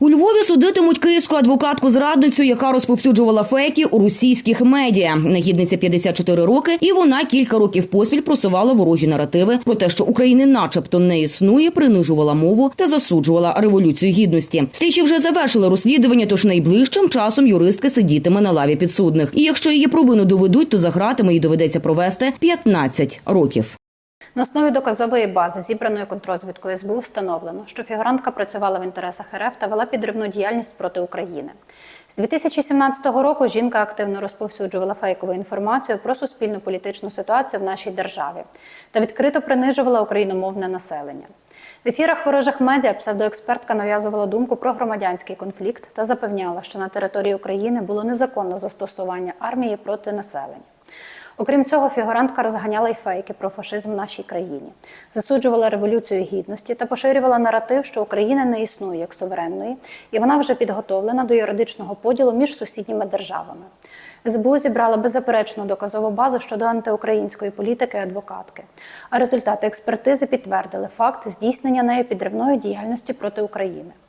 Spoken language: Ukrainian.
У Львові судитимуть київську адвокатку зрадницю, яка розповсюджувала фейки у російських медіа. Нагідниця 54 роки, і вона кілька років поспіль просувала ворожі наративи про те, що України, начебто, не існує, принижувала мову та засуджувала революцію гідності. Слідчі вже завершили розслідування, тож найближчим часом юристка сидітиме на лаві підсудних. І якщо її провину доведуть, то за гратами доведеться провести 15 років. На основі доказової бази, зібраної контрозвідкою СБУ, встановлено, що фігурантка працювала в інтересах РФ та вела підривну діяльність проти України. З 2017 року жінка активно розповсюджувала фейкову інформацію про суспільну політичну ситуацію в нашій державі та відкрито принижувала україномовне населення. В ефірах ворожих медіа псевдоекспертка нав'язувала думку про громадянський конфлікт та запевняла, що на території України було незаконне застосування армії проти населення. Окрім цього, фігурантка розганяла й фейки про фашизм в нашій країні, засуджувала революцію гідності та поширювала наратив, що Україна не існує як суверенної, і вона вже підготовлена до юридичного поділу між сусідніми державами. СБУ зібрала беззаперечну доказову базу щодо антиукраїнської політики адвокатки. А результати експертизи підтвердили факт здійснення нею підривної діяльності проти України.